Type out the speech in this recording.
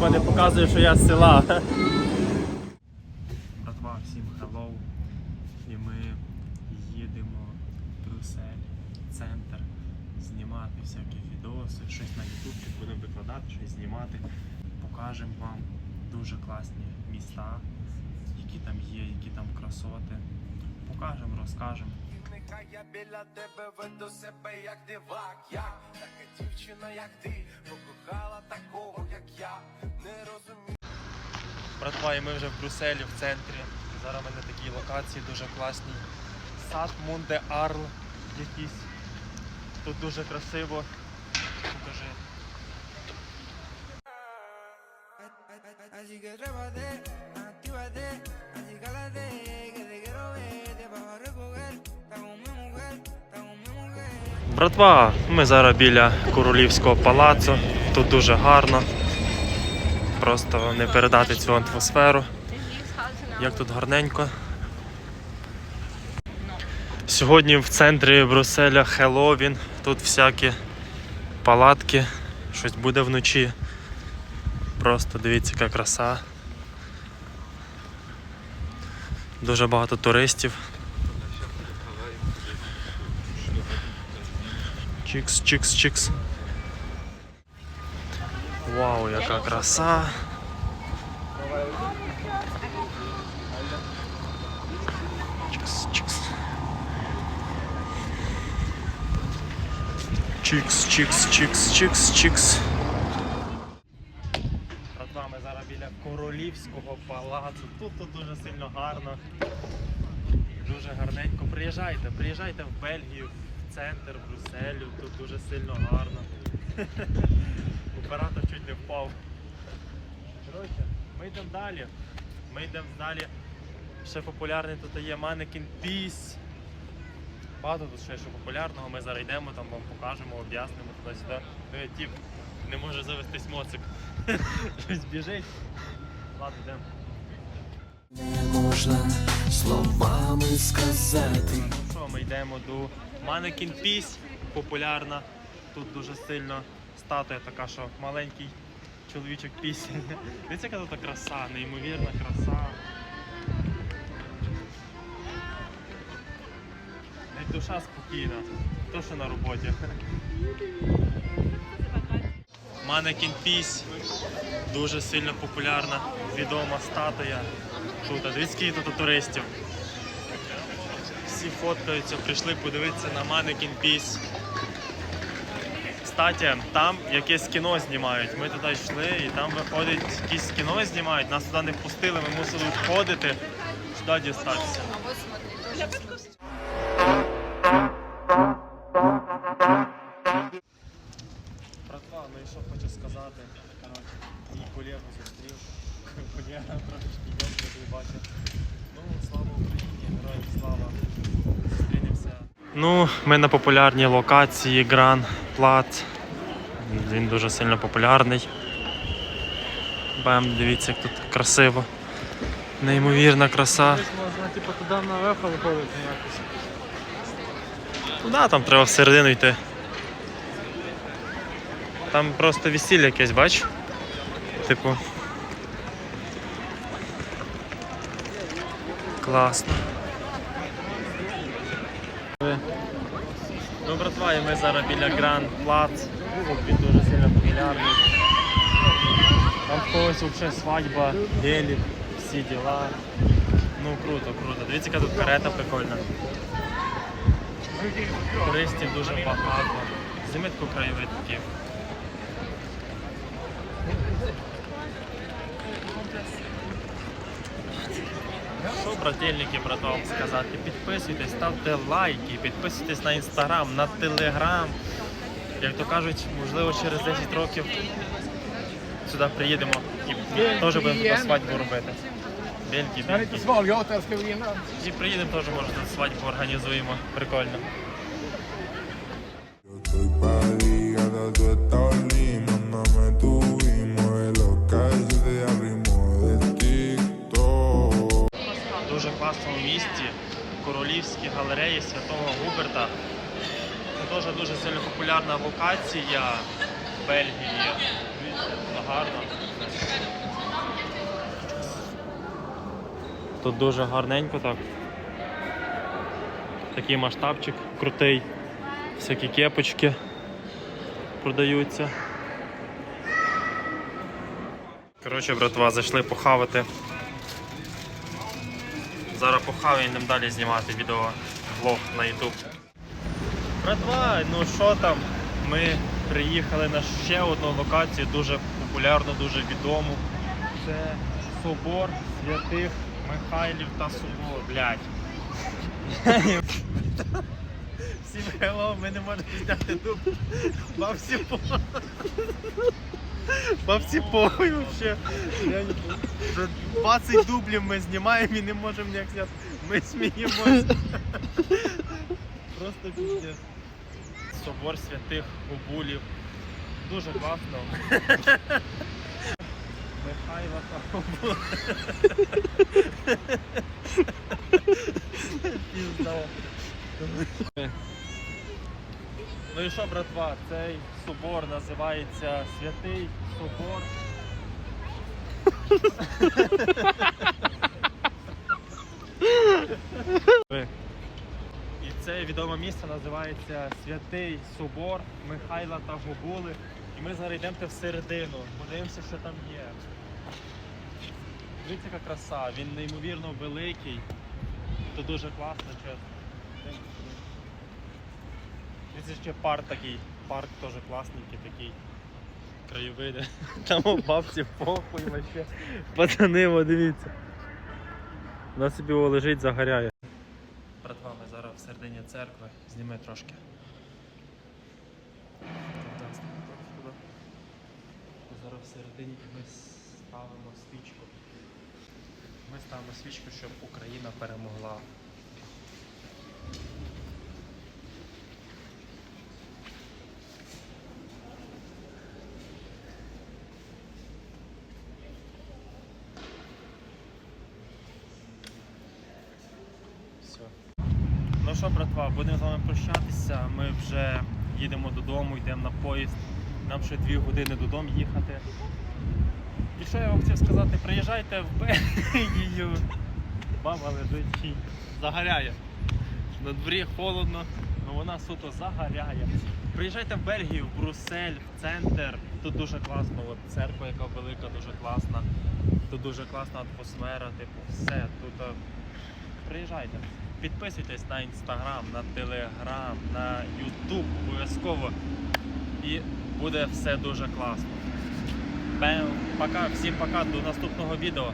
типу не показую, що я з села. Братва, всім hello. І ми їдемо в Брюссель, в центр, знімати всякі відоси, щось на YouTube будемо викладати, щось знімати. Покажемо вам дуже класні міста, які там є, які там красоти. Покажемо, розкажемо. Нехай я біля тебе веду себе як дивак, як дівчина, як ти, покохала такого, як я, не розумію. Братва, і ми вже в Брюсселі, в центрі. Зараз в мене такі локації дуже класні. Сад Монте Арл якийсь. Тут дуже красиво. Покажи. Así que trépate, actívate, así cálate, que te quiero ver, te vas Братва, ми зараз біля королівського палацу. Тут дуже гарно. Просто не передати цю атмосферу. Як тут гарненько. Сьогодні в центрі Брюсселя Хеллоуін. Тут всякі палатки. Щось буде вночі. Просто дивіться, яка краса. Дуже багато туристів. Чикс, чикс, чикс. Вау, яка краса. Чикс, чикс. Чикс, чикс, чикс, чикс, чикс. Братва, ми зараз біля королівського палацу. Тут, тут дуже сильно гарно. Дуже гарненько. Приїжджайте, приїжджайте в Бельгію, центр Брюсселю. Тут дуже сильно гарно. Оператор чуть не впав. Коротше, ми йдемо далі. Ми йдемо далі. Ще популярний тут є Mannequin Peace. Багато тут ще що популярного. Ми зараз йдемо, там вам покажемо, об'яснимо туди-сюди. Е, Тіп не може завестись моцик. Щось біжить. Ладно, йдемо. Не можна словами сказати. Ну що, ми йдемо до Mannequin Peace, популярна. Тут дуже сильно статуя така, що маленький чоловічок пісень. Дивіться, яка тут краса, неймовірна краса. Навіть душа спокійна, то що на роботі. Mannequin Peace, дуже сильно популярна, відома статуя. Тут, дивіться, скільки тут туристів. Всі фоткаються, прийшли подивитися на Mannequin Peace. Кстати, там якесь кіно знімають. Ми туди йшли і там виходить якесь кіно знімають. Нас туди не впустили, ми мусили входити, сюди дістатися. Братва, ну і що хочу сказати. Мій колегу зустрів. Трошечки бачив. Ну, слава Україні, героям слава. Зустрінемося. Ну, ми на популярній локації Гран Плац. Він дуже сильно популярний. Бем, дивіться, як тут красиво. Неймовірна краса. Можна типу туди наверх виходити якось. Ну да, там треба всередину йти. Там просто весілля якесь, бач? Типу. Класно. Ну, братва, і ми зараз біля Гранд Плац. Він дуже сильно популярний. Там в когось взагалі свадьба, гелік, всі діла. Ну круто, круто. Дивіться, яка тут карета прикольна. Туристів дуже багато. Зимитку краєвид такий. Брательники, брат, вам сказати? Підписуйтесь, ставте лайки, підписуйтесь на інстаграм, на телеграм. Як то кажуть, можливо, через 10 років сюди приїдемо і теж будемо тут свадьбу робити. Бельгії, Бельгії. І приїдемо теж, може, тут свадьбу організуємо. Прикольно. Estoy pa' lima, mándame tu ritmo de lo дуже класному місті, королівські галереї Святого Губерта. Це теж дуже сильно популярна локація в Бельгії. Гарно. Тут дуже гарненько так. Такий масштабчик крутий. Всякі кепочки продаються. Коротше, братва, зайшли похавати. Зараз похаваю і йдемо далі знімати відео влог на YouTube. Братва, ну що там? Ми приїхали на ще одну локацію, дуже популярну, дуже відому. Це собор святих Михайлів та Субо, блядь. Всім хелло, ми не можемо зняти дуб. Бабці похуй. Бабці похуй вообще. Я не Вже 20 дублів ми знімаємо і не можемо ніяк зняти. Ми сміємося. Просто піздець. Собор святих Губулів. Дуже класно. Михайла та. Пізда. Ну і що, братва, цей собор називається Святий Собор. І це відоме місце називається Святий Собор Михайла та Гобули. І ми зараз йдемо всередину, подивимося, що там є. Дивіться, яка краса, він неймовірно великий. Це дуже класно, чесно. Дивіться, ще парк такий. Парк теж класненький такий. Краєвиди. Там у бабці похуй вообще. Пацани, о, дивіться. Вона собі о, лежить, загоряє. Братва, ми зараз всередині церкви. Зніми трошки. Зараз всередині ми ставимо свічку. Ми ставимо свічку, щоб Україна перемогла. Все. Ну що, братва, будемо з вами прощатися. Ми вже їдемо додому, йдемо на поїзд. Нам ще дві години додому їхати. І що я вам хотів сказати? Приїжджайте в Бельгію. Баба лежить і загоряє. На дворі холодно, але вона суто загоряє. Приїжджайте в Бельгію, в Брюссель, в центр. Тут дуже класно. От церква, яка велика, дуже класна. Тут дуже класна атмосфера, типу, все. Тут е, приїжджайте. Підписуйтесь на інстаграм, на телеграм, на ютуб обов'язково. І буде все дуже класно. Пока, всім пока, до наступного відео.